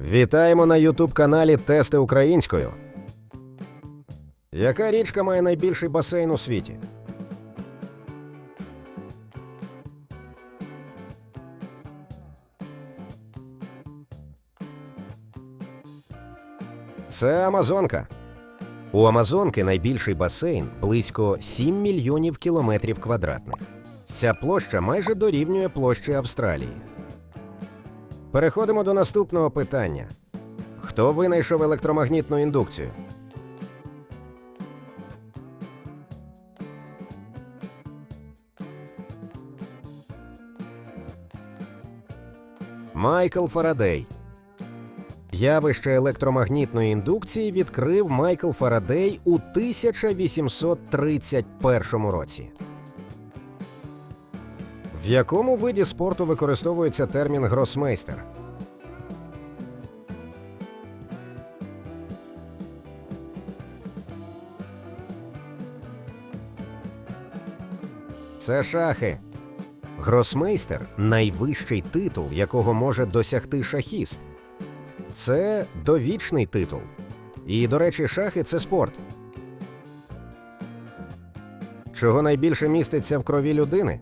Вітаємо на Ютуб каналі Тести українською. Яка річка має найбільший басейн у світі? Це Амазонка. У Амазонки найбільший басейн близько 7 мільйонів кілометрів квадратних. Ця площа майже дорівнює площі Австралії. Переходимо до наступного питання: хто винайшов електромагнітну індукцію? Майкл Фарадей. Явище електромагнітної індукції відкрив Майкл Фарадей у 1831 році. В якому виді спорту використовується термін гросмейстер? Це шахи. Гросмейстер найвищий титул, якого може досягти шахіст. Це довічний титул. І, до речі, шахи це спорт. Чого найбільше міститься в крові людини?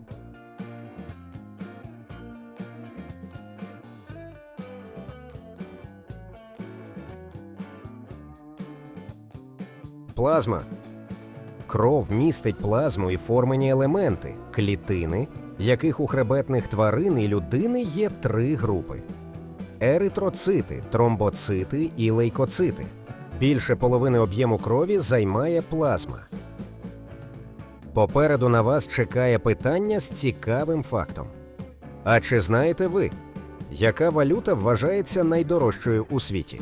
Плазма. Кров містить плазму і формені елементи клітини, яких у хребетних тварин і людини є три групи: еритроцити, тромбоцити і лейкоцити. Більше половини об'єму крові займає плазма. Попереду на вас чекає питання з цікавим фактом. А чи знаєте ви, яка валюта вважається найдорожчою у світі?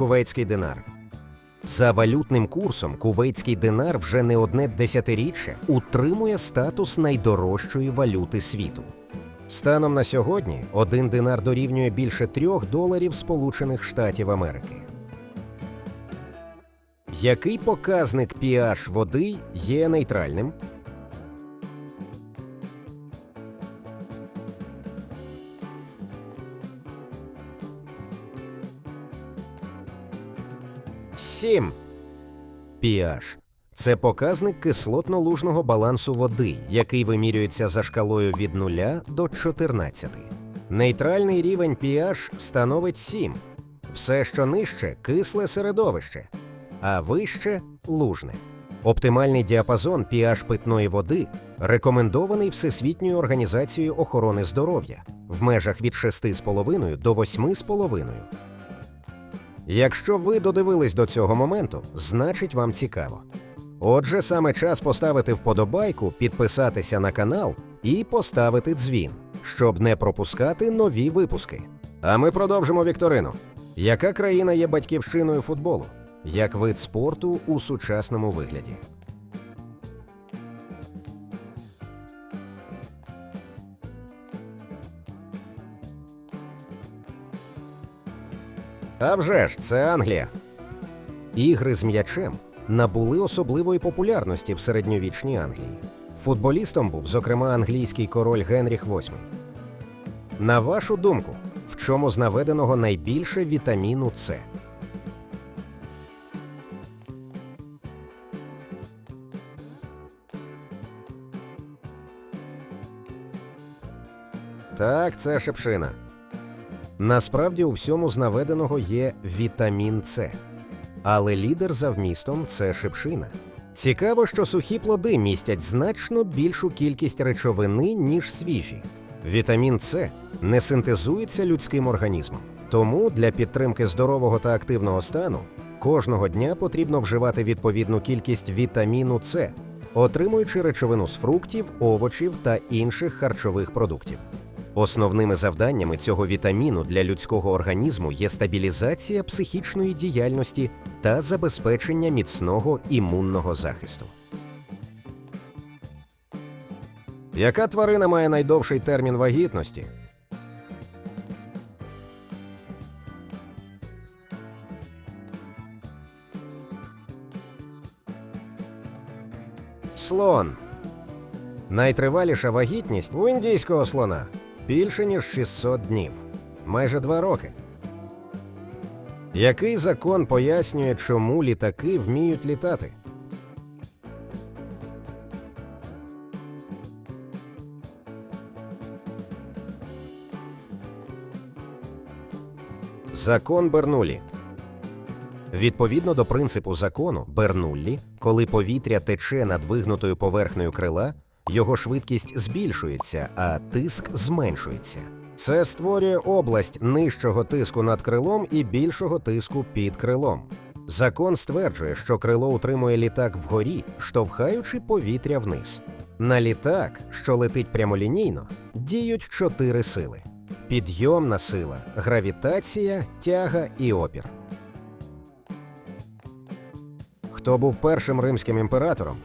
Кувейтський динар. За валютним курсом кувейтський динар вже не одне десятиріччя утримує статус найдорожчої валюти світу. Станом на сьогодні один динар дорівнює більше трьох доларів Сполучених Штатів Америки. Який показник pH води є нейтральним? Сім. pH – це показник кислотно-лужного балансу води, який вимірюється за шкалою від 0 до 14. Нейтральний рівень pH становить 7. Все, що нижче кисле середовище, а вище лужне. Оптимальний діапазон pH питної води рекомендований Всесвітньою організацією охорони здоров'я в межах від 6,5 до 8,5. Якщо ви додивились до цього моменту, значить вам цікаво. Отже, саме час поставити вподобайку, підписатися на канал і поставити дзвін, щоб не пропускати нові випуски. А ми продовжимо вікторину. Яка країна є батьківщиною футболу? Як вид спорту у сучасному вигляді? А вже ж, це Англія. Ігри з м'ячем набули особливої популярності в середньовічній Англії. Футболістом був, зокрема, англійський король Генріх VIII. На вашу думку, в чому з наведеного найбільше вітаміну С? Так, це шипшина. Насправді у всьому з наведеного є вітамін С, але лідер за вмістом це шипшина. Цікаво, що сухі плоди містять значно більшу кількість речовини, ніж свіжі. Вітамін С не синтезується людським організмом, тому для підтримки здорового та активного стану кожного дня потрібно вживати відповідну кількість вітаміну С, отримуючи речовину з фруктів, овочів та інших харчових продуктів. Основними завданнями цього вітаміну для людського організму є стабілізація психічної діяльності та забезпечення міцного імунного захисту. Яка тварина має найдовший термін вагітності? слон. Найтриваліша вагітність у індійського слона більше ніж 600 днів, майже два роки. Який закон пояснює, чому літаки вміють літати? Закон Бернулі. Відповідно до принципу закону Бернуллі, коли повітря тече над вигнутою поверхнею крила, його швидкість збільшується, а тиск зменшується. Це створює область нижчого тиску над крилом і більшого тиску під крилом. Закон стверджує, що крило утримує літак вгорі, штовхаючи повітря вниз. На літак, що летить прямолінійно, діють чотири сили: підйомна сила, гравітація, тяга і опір. Хто був першим римським імператором?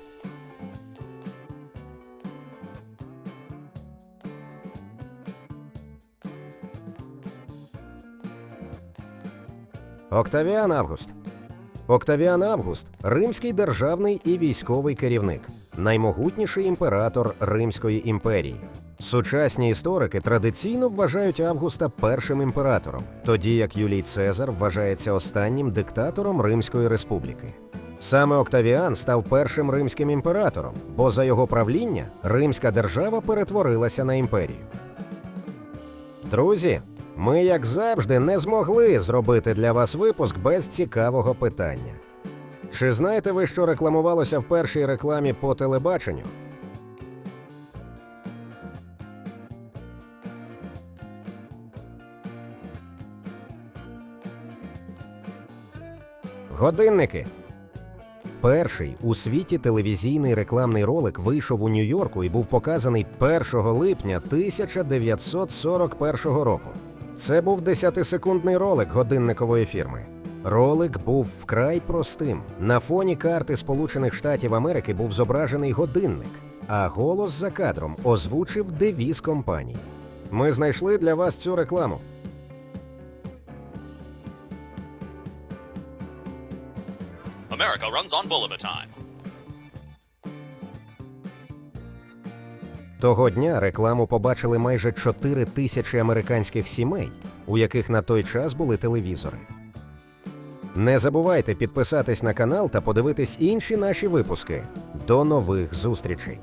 Октавіан Август. Октавіан Август римський державний і військовий керівник, наймогутніший імператор Римської імперії. Сучасні історики традиційно вважають Августа першим імператором, тоді як Юлій Цезар вважається останнім диктатором Римської республіки. Саме Октавіан став першим римським імператором, бо за його правління римська держава перетворилася на імперію. Друзі, ми, як завжди, не змогли зробити для вас випуск без цікавого питання. Чи знаєте ви, що рекламувалося в першій рекламі по телебаченню? Годинники. Перший у світі телевізійний рекламний ролик вийшов у Нью-Йорку і був показаний 1 липня 1941 року. Це був 10-секундний ролик годинникової фірми. Ролик був вкрай простим. На фоні карти Сполучених Штатів Америки був зображений годинник, а голос за кадром озвучив девіз компанії. Ми знайшли для вас цю рекламу. America runs on Bulliver time. Того дня рекламу побачили майже 4 тисячі американських сімей, у яких на той час були телевізори. Не забувайте підписатись на канал та подивитись інші наші випуски. До нових зустрічей!